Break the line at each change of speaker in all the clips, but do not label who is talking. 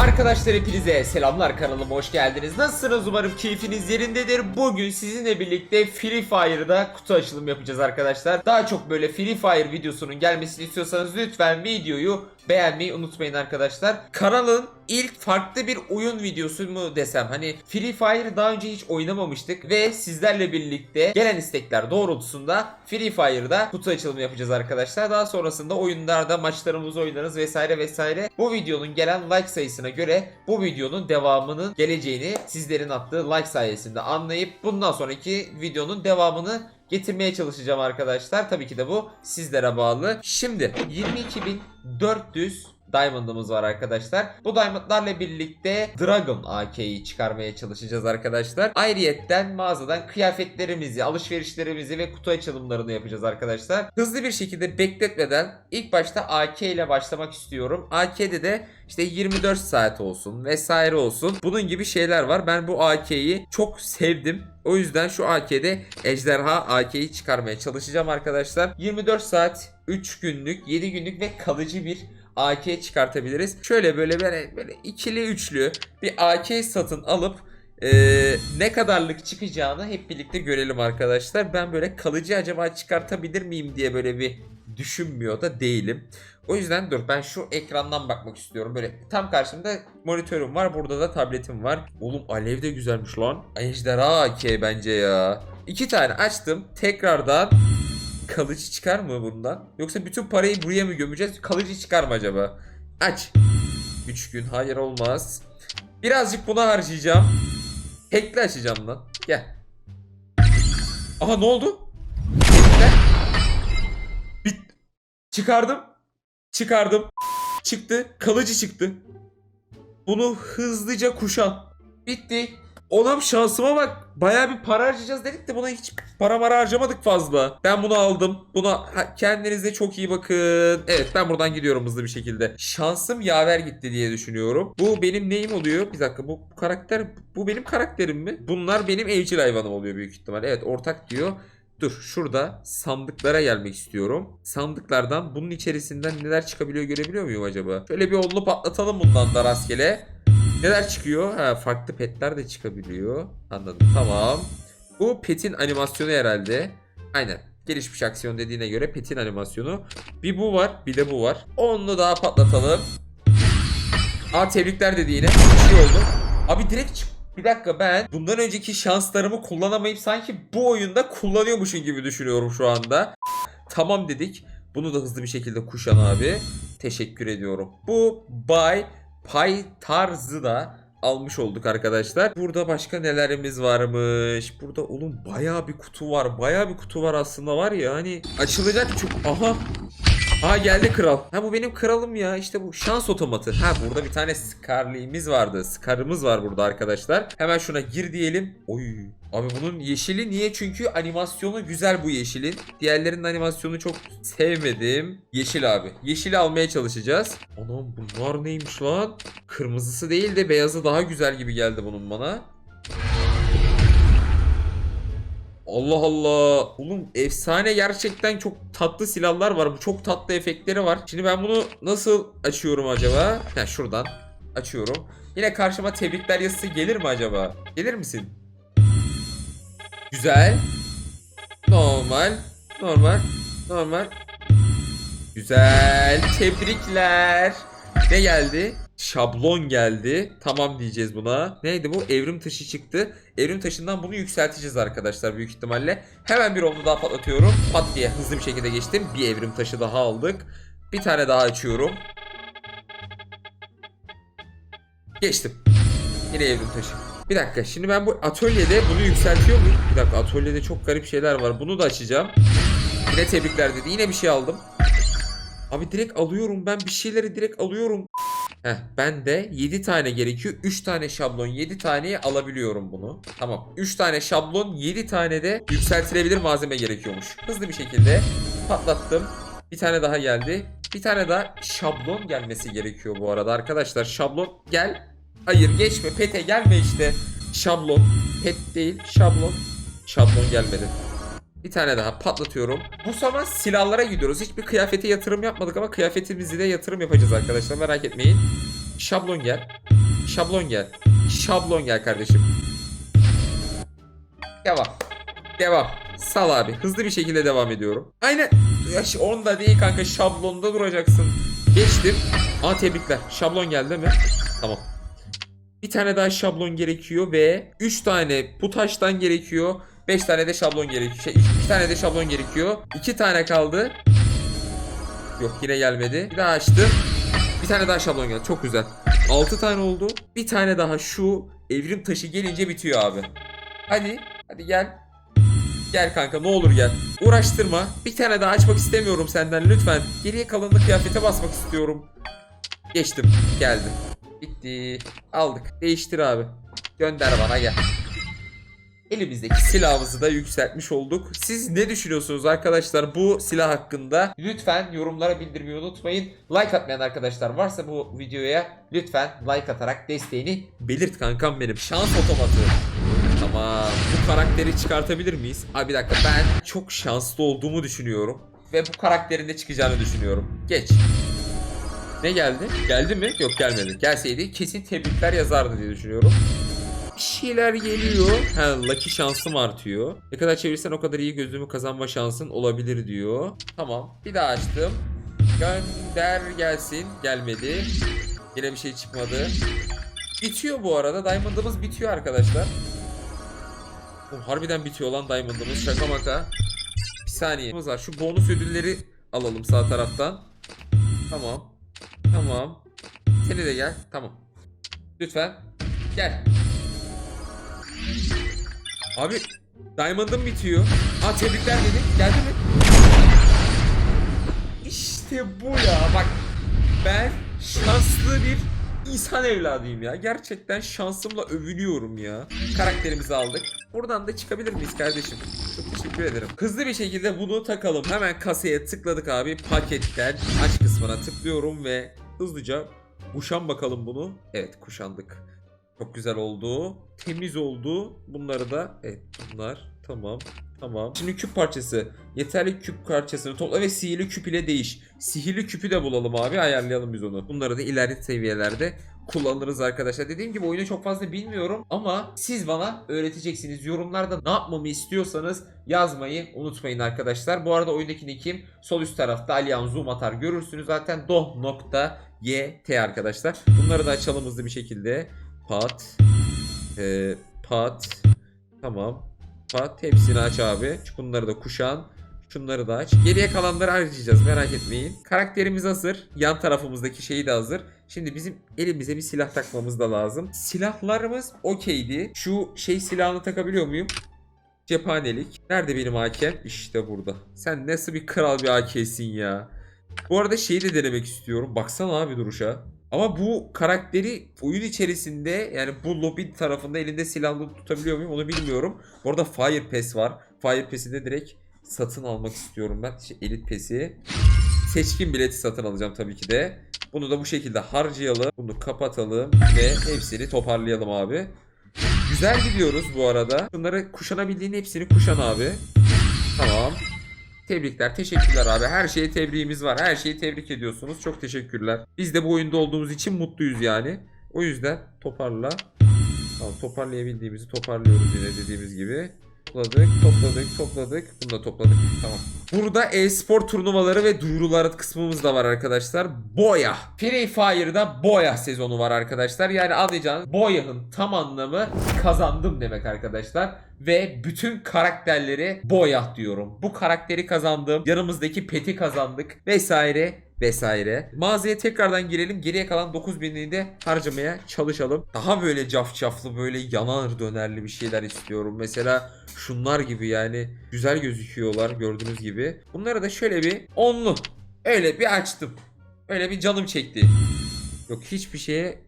Arkadaşlar hepinize selamlar kanalıma hoş geldiniz. Nasılsınız umarım keyfiniz yerindedir. Bugün sizinle birlikte Free Fire'da kutu açılım yapacağız arkadaşlar. Daha çok böyle Free Fire videosunun gelmesini istiyorsanız lütfen videoyu beğenmeyi unutmayın arkadaşlar. Kanalın ilk farklı bir oyun videosu mu desem hani Free Fire daha önce hiç oynamamıştık ve sizlerle birlikte gelen istekler doğrultusunda Free Fire'da kutu açılımı yapacağız arkadaşlar. Daha sonrasında oyunlarda maçlarımızı oynarız vesaire vesaire. Bu videonun gelen like sayısına göre bu videonun devamının geleceğini sizlerin attığı like sayesinde anlayıp bundan sonraki videonun devamını getirmeye çalışacağım arkadaşlar. Tabii ki de bu sizlere bağlı. Şimdi 22.400 Diamond'ımız var arkadaşlar. Bu Diamond'larla birlikte Dragon AK'yi çıkarmaya çalışacağız arkadaşlar. Ayrıyetten mağazadan kıyafetlerimizi, alışverişlerimizi ve kutu açılımlarını yapacağız arkadaşlar. Hızlı bir şekilde bekletmeden ilk başta AK ile başlamak istiyorum. AK'de de işte 24 saat olsun vesaire olsun. Bunun gibi şeyler var. Ben bu AK'yi çok sevdim. O yüzden şu AK'de Ejderha AK'yi çıkarmaya çalışacağım arkadaşlar. 24 saat, 3 günlük, 7 günlük ve kalıcı bir AK çıkartabiliriz. Şöyle böyle böyle, böyle ikili üçlü bir AK satın alıp eee, ne kadarlık çıkacağını hep birlikte görelim arkadaşlar. Ben böyle kalıcı acaba çıkartabilir miyim diye böyle bir düşünmüyor da değilim. O yüzden dur ben şu ekrandan bakmak istiyorum. Böyle tam karşımda monitörüm var. Burada da tabletim var. Oğlum alev de güzelmiş lan. Ejderha AK bence ya. İki tane açtım. Tekrardan kalıcı çıkar mı bundan? Yoksa bütün parayı buraya mı gömeceğiz? Kalıcı çıkar mı acaba? Aç. 3 gün hayır olmaz. Birazcık buna harcayacağım. Hack'le açacağım lan. Gel. Aha ne oldu? Hack'le. Bit. Çıkardım. Çıkardım. Çıktı. Kalıcı çıktı. Bunu hızlıca kuşan. Bitti. Oğlum şansıma bak. Bayağı bir para harcayacağız dedik de buna hiç para mara harcamadık fazla. Ben bunu aldım. Buna ha- kendinize çok iyi bakın. Evet ben buradan gidiyorum hızlı bir şekilde. Şansım yaver gitti diye düşünüyorum. Bu benim neyim oluyor? Bir dakika bu, bu karakter bu benim karakterim mi? Bunlar benim evcil hayvanım oluyor büyük ihtimal. Evet ortak diyor. Dur şurada sandıklara gelmek istiyorum. Sandıklardan bunun içerisinden neler çıkabiliyor görebiliyor muyum acaba? Şöyle bir onlu patlatalım bundan da rastgele. Neler çıkıyor? Ha farklı petler de çıkabiliyor. Anladım tamam. Bu petin animasyonu herhalde. Aynen. Gelişmiş aksiyon dediğine göre petin animasyonu. Bir bu var bir de bu var. Onu daha patlatalım. Aa tebrikler dedi yine. Bir şey oldu. Abi direkt çık. Bir dakika ben bundan önceki şanslarımı kullanamayıp sanki bu oyunda kullanıyormuşum gibi düşünüyorum şu anda. Tamam dedik. Bunu da hızlı bir şekilde kuşan abi. Teşekkür ediyorum. Bu Bay Pay tarzı da almış olduk arkadaşlar. Burada başka nelerimiz varmış. Burada oğlum bayağı bir kutu var. Bayağı bir kutu var aslında var ya hani açılacak çok. Aha. Ha geldi kral. Ha bu benim kralım ya. İşte bu şans otomatı. Ha burada bir tane Scar'liğimiz vardı. Scar'ımız var burada arkadaşlar. Hemen şuna gir diyelim. Oy. Abi bunun yeşili niye? Çünkü animasyonu güzel bu yeşilin. Diğerlerinin animasyonu çok sevmedim. Yeşil abi. Yeşili almaya çalışacağız. Anam bunlar neymiş lan? Kırmızısı değil de beyazı daha güzel gibi geldi bunun bana. Allah Allah. Oğlum efsane gerçekten çok tatlı silahlar var. Bu çok tatlı efektleri var. Şimdi ben bunu nasıl açıyorum acaba? Ha şuradan açıyorum. Yine karşıma tebrikler yazısı gelir mi acaba? Gelir misin? Güzel. Normal. Normal. Normal. Güzel. Tebrikler. Ne geldi? Şablon geldi. Tamam diyeceğiz buna. Neydi bu? Evrim taşı çıktı. Evrim taşından bunu yükselteceğiz arkadaşlar büyük ihtimalle. Hemen bir onu daha patlatıyorum. Pat diye hızlı bir şekilde geçtim. Bir evrim taşı daha aldık. Bir tane daha açıyorum. Geçtim. Yine evrim taşı. Bir dakika şimdi ben bu atölyede bunu yükseltiyor muyum? Bir dakika atölyede çok garip şeyler var. Bunu da açacağım. Yine tebrikler dedi. Yine bir şey aldım. Abi direkt alıyorum ben bir şeyleri direkt alıyorum. Heh ben de 7 tane gerekiyor. 3 tane şablon 7 taneye alabiliyorum bunu. Tamam. 3 tane şablon 7 tane de yükseltilebilir malzeme gerekiyormuş. Hızlı bir şekilde patlattım. Bir tane daha geldi. Bir tane daha şablon gelmesi gerekiyor bu arada arkadaşlar. Şablon gel. Hayır geçme pete gelme işte. Şablon. Pet değil şablon. Şablon gelmedi. Bir tane daha patlatıyorum. Bu zaman silahlara gidiyoruz. Hiçbir kıyafete yatırım yapmadık ama kıyafetimizi de yatırım yapacağız arkadaşlar. Merak etmeyin. Şablon gel. Şablon gel. Şablon gel kardeşim. Devam. Devam. Sal abi. Hızlı bir şekilde devam ediyorum. Aynen. Ya ş- onda değil kanka. Şablonda duracaksın. Geçtim. Aa tebrikler. Şablon geldi mi? Tamam. Bir tane daha şablon gerekiyor ve 3 tane bu taştan gerekiyor. 5 tane de şablon gerekiyor. Şey, 2 tane de şablon gerekiyor. 2 tane kaldı. Yok yine gelmedi. Bir daha açtım. Bir tane daha şablon geldi. Çok güzel. 6 tane oldu. Bir tane daha şu evrim taşı gelince bitiyor abi. Hadi. Hadi gel. Gel kanka ne olur gel. Uğraştırma. Bir tane daha açmak istemiyorum senden lütfen. Geriye kalanını kıyafete basmak istiyorum. Geçtim. Geldi. Bitti. Aldık. Değiştir abi. Gönder bana gel. Elimizdeki silahımızı da yükseltmiş olduk. Siz ne düşünüyorsunuz arkadaşlar bu silah hakkında? Lütfen yorumlara bildirmeyi unutmayın. Like atmayan arkadaşlar varsa bu videoya lütfen like atarak desteğini belirt kankam benim. Şans otomatı. Tamam. Bu karakteri çıkartabilir miyiz? Abi bir dakika ben çok şanslı olduğumu düşünüyorum. Ve bu karakterin de çıkacağını düşünüyorum. Geç. Ne geldi? Geldi mi? Yok gelmedi. Gelseydi kesin tebrikler yazardı diye düşünüyorum. Bir geliyor. Ha lucky şansım artıyor. Ne kadar çevirsen o kadar iyi gözümü kazanma şansın olabilir diyor. Tamam. Bir daha açtım. Gönder gelsin. Gelmedi. Yine bir şey çıkmadı. Bitiyor bu arada. Diamond'ımız bitiyor arkadaşlar. Oğlum, harbiden bitiyor lan Diamond'ımız. Şaka maka. Bir saniye. var. Şu bonus ödülleri alalım sağ taraftan. Tamam. Tamam. Seni de gel. Tamam. Lütfen. Gel. Abi Diamond'ım bitiyor. Aa tebrikler dedi. Geldi mi? İşte bu ya. Bak ben şanslı bir insan evladıyım ya. Gerçekten şansımla övünüyorum ya. Karakterimizi aldık. Buradan da çıkabilir miyiz kardeşim? Çok teşekkür ederim. Hızlı bir şekilde bunu takalım. Hemen kasaya tıkladık abi. Paketten aç kısmına tıklıyorum ve hızlıca kuşan bakalım bunu. Evet kuşandık. Çok güzel oldu. Temiz oldu. Bunları da evet bunlar tamam. Tamam. Şimdi küp parçası. Yeterli küp parçasını topla ve sihirli küp ile değiş. Sihirli küpü de bulalım abi. Ayarlayalım biz onu. Bunları da ileriki seviyelerde kullanırız arkadaşlar. Dediğim gibi oyunu çok fazla bilmiyorum ama siz bana öğreteceksiniz. Yorumlarda ne yapmamı istiyorsanız yazmayı unutmayın arkadaşlar. Bu arada oyundaki nickim sol üst tarafta Aliyan zoom atar görürsünüz zaten doh.yt arkadaşlar. Bunları da açalım hızlı bir şekilde. Pat. Ee, pat. Tamam. Pat. Hepsini aç abi. Bunları da kuşan. Şunları da aç. Geriye kalanları harcayacağız merak etmeyin. Karakterimiz hazır. Yan tarafımızdaki şeyi de hazır. Şimdi bizim elimize bir silah takmamız da lazım. Silahlarımız okeydi. Şu şey silahını takabiliyor muyum? Cephanelik. Nerede benim AK'm? İşte burada. Sen nasıl bir kral bir AK'sin ya. Bu arada şeyi de denemek istiyorum. Baksana abi duruşa. Ama bu karakteri oyun içerisinde yani bu lobby tarafında elinde silahlı tutabiliyor muyum onu bilmiyorum. Bu arada Fire Pass var. Fire Pass'i de direkt satın almak istiyorum ben. İşte Elite Pass'i. Seçkin bileti satın alacağım tabii ki de. Bunu da bu şekilde harcayalım. Bunu kapatalım ve hepsini toparlayalım abi. Güzel gidiyoruz bu arada. Bunları kuşanabildiğin hepsini kuşan abi. Tamam. Tebrikler, teşekkürler abi. Her şeye tebriğimiz var. Her şeyi tebrik ediyorsunuz. Çok teşekkürler. Biz de bu oyunda olduğumuz için mutluyuz yani. O yüzden toparla. Tamam, toparlayabildiğimizi toparlıyoruz yine dediğimiz gibi. Topladık, topladık, topladık. Bunu da topladık. Tamam. Burada e-spor turnuvaları ve duyurular kısmımız da var arkadaşlar. Boya. Free Fire'da Boya sezonu var arkadaşlar. Yani anlayacağınız Boya'nın tam anlamı kazandım demek arkadaşlar. Ve bütün karakterleri Boya diyorum. Bu karakteri kazandım. Yanımızdaki peti kazandık. Vesaire vesaire. Mağazaya tekrardan girelim. Geriye kalan 9000'liği de harcamaya çalışalım. Daha böyle cafcaflı böyle yanar dönerli bir şeyler istiyorum. Mesela şunlar gibi yani güzel gözüküyorlar gördüğünüz gibi. Bunları da şöyle bir onlu öyle bir açtım. Öyle bir canım çekti. Yok hiçbir şeye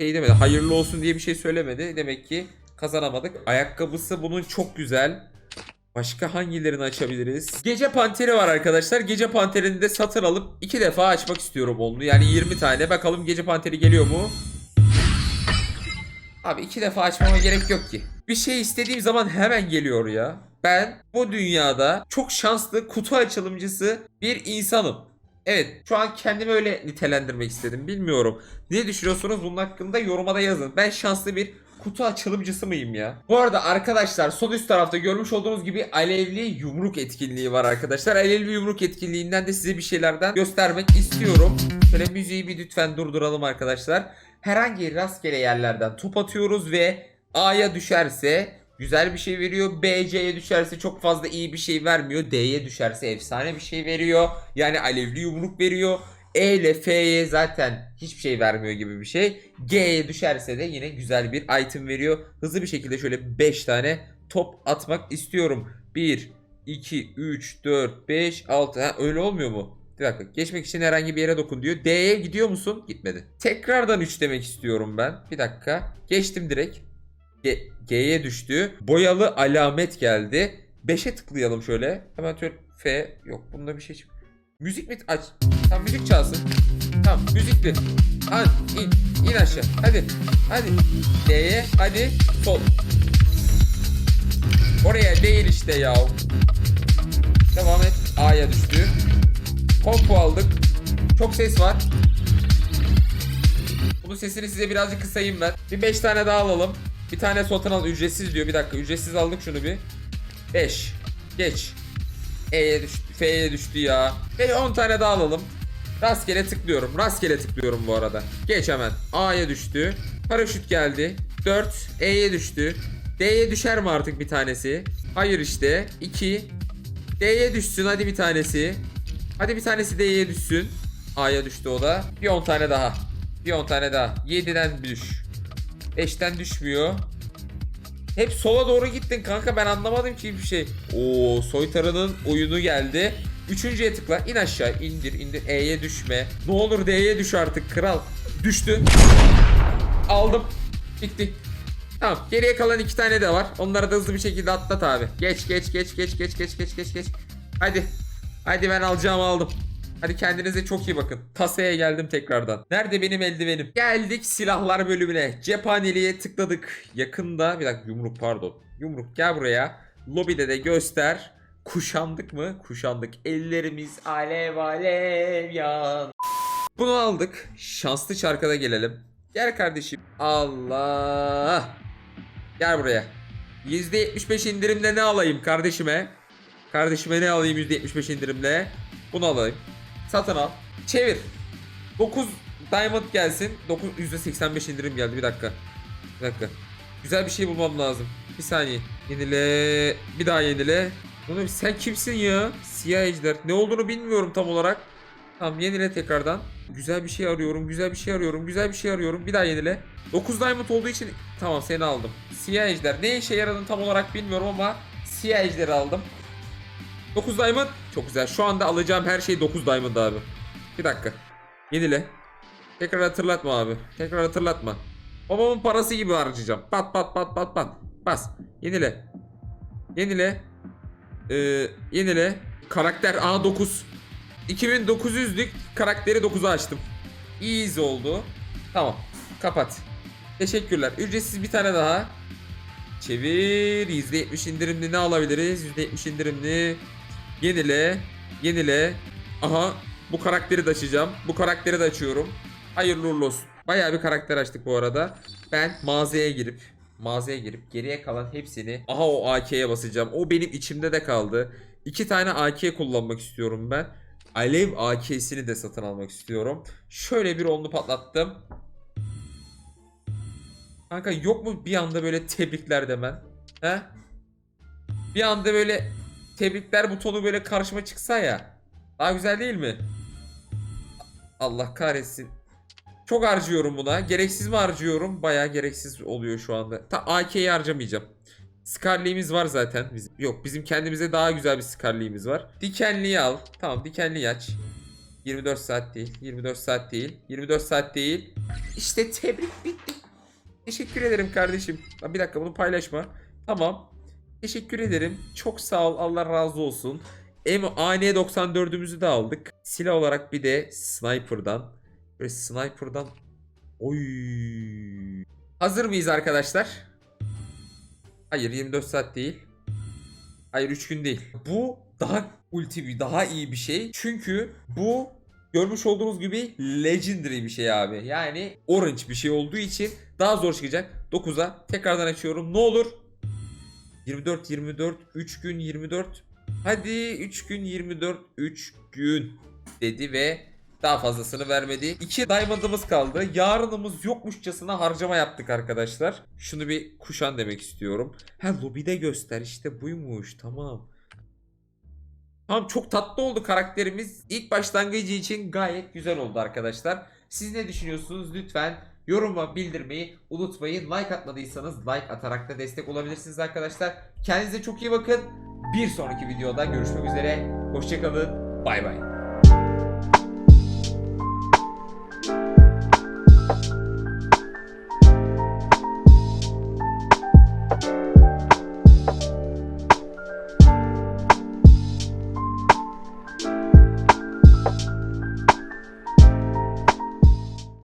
şey demedi. Hayırlı olsun diye bir şey söylemedi. Demek ki kazanamadık. Ayakkabısı bunun çok güzel. Başka hangilerini açabiliriz? Gece panteri var arkadaşlar. Gece panterini de satın alıp iki defa açmak istiyorum onu. Yani 20 tane. Bakalım gece panteri geliyor mu? Abi iki defa açmama gerek yok ki. Bir şey istediğim zaman hemen geliyor ya. Ben bu dünyada çok şanslı kutu açılımcısı bir insanım. Evet şu an kendimi öyle nitelendirmek istedim bilmiyorum. Ne düşünüyorsunuz bunun hakkında yoruma da yazın. Ben şanslı bir kutu açılımcısı mıyım ya? Bu arada arkadaşlar sol üst tarafta görmüş olduğunuz gibi alevli yumruk etkinliği var arkadaşlar. Alevli yumruk etkinliğinden de size bir şeylerden göstermek istiyorum. Şöyle müziği bir lütfen durduralım arkadaşlar. Herhangi rastgele yerlerden top atıyoruz ve A'ya düşerse güzel bir şey veriyor. B, C'ye düşerse çok fazla iyi bir şey vermiyor. D'ye düşerse efsane bir şey veriyor. Yani alevli yumruk veriyor. E ile F'ye zaten hiçbir şey vermiyor gibi bir şey. G'ye düşerse de yine güzel bir item veriyor. Hızlı bir şekilde şöyle 5 tane top atmak istiyorum. 1, 2, 3, 4, 5, 6. Ha, öyle olmuyor mu? Bir dakika. Geçmek için herhangi bir yere dokun diyor. D'ye gidiyor musun? Gitmedi. Tekrardan 3 demek istiyorum ben. Bir dakika. Geçtim direkt. G'ye düştü. Boyalı alamet geldi. 5'e tıklayalım şöyle. Hemen şöyle F. Yok bunda bir şey çık. Müzik mi? Aç. Tamam müzik çalsın. Tamam müzikli. Hadi in. in aşağı. Hadi. Hadi. D'ye. Hadi. Sol. Oraya değil işte ya. Devam et. A'ya düştü. Kompo aldık. Çok ses var. Bunun sesini size birazcık kısayım ben. Bir 5 tane daha alalım. Bir tane satın al ücretsiz diyor. Bir dakika ücretsiz aldık şunu bir. 5. Geç. E'ye düştü. F'ye düştü ya. Ve 10 tane daha alalım. Rastgele tıklıyorum. Rastgele tıklıyorum bu arada. Geç hemen. A'ya düştü. Paraşüt geldi. 4. E'ye düştü. D'ye düşer mi artık bir tanesi? Hayır işte. 2. D'ye düşsün hadi bir tanesi. Hadi bir tanesi D'ye düşsün. A'ya düştü o da. Bir 10 tane daha. Bir 10 tane daha. 7'den düş. 5'ten düşmüyor. Hep sola doğru gittin kanka ben anlamadım ki bir şey. Oo soytarının oyunu geldi. Üçüncüye tıkla in aşağı indir indir E'ye düşme. Ne olur D'ye düş artık kral. Düştü. Aldım. Bitti. Tamam geriye kalan iki tane de var. Onları da hızlı bir şekilde atlat abi. Geç geç geç geç geç geç geç geç geç. Hadi. Hadi ben alacağımı aldım. Hadi kendinize çok iyi bakın. Kasaya geldim tekrardan. Nerede benim eldivenim? Geldik silahlar bölümüne. Cephaneliğe tıkladık. Yakında bir dakika yumruk pardon. Yumruk gel buraya. Lobide de göster. Kuşandık mı? Kuşandık. Ellerimiz alev alev yan. Bunu aldık. Şanslı çarkada gelelim. Gel kardeşim. Allah. Gel buraya. %75 indirimle ne alayım kardeşime? Kardeşime ne alayım %75 indirimle? Bunu alayım. Satın al. Çevir. 9 diamond gelsin. 9 %85 indirim geldi. Bir dakika. Bir dakika. Güzel bir şey bulmam lazım. Bir saniye. Yenile. Bir daha yenile. Oğlum sen kimsin ya? Siyah ejder. Ne olduğunu bilmiyorum tam olarak. Tamam yenile tekrardan. Güzel bir şey arıyorum. Güzel bir şey arıyorum. Güzel bir şey arıyorum. Bir daha yenile. 9 diamond olduğu için tamam seni aldım. Siyah ejder. Ne işe yaradığını tam olarak bilmiyorum ama siyah ejderi aldım. 9 diamond. Çok güzel. Şu anda alacağım her şey 9 diamond abi. Bir dakika. Yenile. Tekrar hatırlatma abi. Tekrar hatırlatma. Babamın parası gibi harcayacağım. Pat pat pat pat pat. Bas. Yenile. Yenile. Ee, yenile. Karakter A9. 2900'lük karakteri 9'a açtım. Easy oldu. Tamam. Kapat. Teşekkürler. Ücretsiz bir tane daha. Çevir. %70 indirimli ne alabiliriz? %70 indirimli. Yenile. Yenile. Aha. Bu karakteri de açacağım. Bu karakteri de açıyorum. Hayırlı uğurlu olsun. Bayağı bir karakter açtık bu arada. Ben mağazaya girip mağazaya girip geriye kalan hepsini aha o AK'ye basacağım. O benim içimde de kaldı. İki tane AK kullanmak istiyorum ben. Alev AK'sini de satın almak istiyorum. Şöyle bir onlu patlattım. Kanka yok mu bir anda böyle tebrikler demen? He? Bir anda böyle tebrikler butonu böyle karşıma çıksa ya. Daha güzel değil mi? Allah kahretsin. Çok harcıyorum buna. Gereksiz mi harcıyorum? Bayağı gereksiz oluyor şu anda. Ta AK'yi harcamayacağım. Scarlet'imiz var zaten. Bizim, yok bizim kendimize daha güzel bir Scarlet'imiz var. Dikenliyi al. Tamam dikenliyi aç. 24 saat değil. 24 saat değil. 24 saat değil. İşte tebrik bitti. Teşekkür ederim kardeşim. Bir dakika bunu paylaşma. Tamam. Teşekkür ederim. Çok sağ ol. Allah razı olsun. M AN94'ümüzü de aldık. Silah olarak bir de sniper'dan. Böyle sniper'dan. Oy. Hazır mıyız arkadaşlar? Hayır 24 saat değil. Hayır 3 gün değil. Bu daha ulti daha iyi bir şey. Çünkü bu Görmüş olduğunuz gibi legendary bir şey abi. Yani orange bir şey olduğu için daha zor çıkacak. 9'a tekrardan açıyorum. Ne olur? 24 24 3 gün 24. Hadi 3 gün 24 3 gün dedi ve daha fazlasını vermedi. 2 diamond'ımız kaldı. Yarınımız yokmuşçasına harcama yaptık arkadaşlar. Şunu bir kuşan demek istiyorum. Ha lobide göster işte buymuş tamam. Tamam çok tatlı oldu karakterimiz. İlk başlangıcı için gayet güzel oldu arkadaşlar. Siz ne düşünüyorsunuz? Lütfen yoruma bildirmeyi unutmayın. Like atmadıysanız like atarak da destek olabilirsiniz arkadaşlar. Kendinize çok iyi bakın. Bir sonraki videoda görüşmek üzere. Hoşçakalın. Bay bay.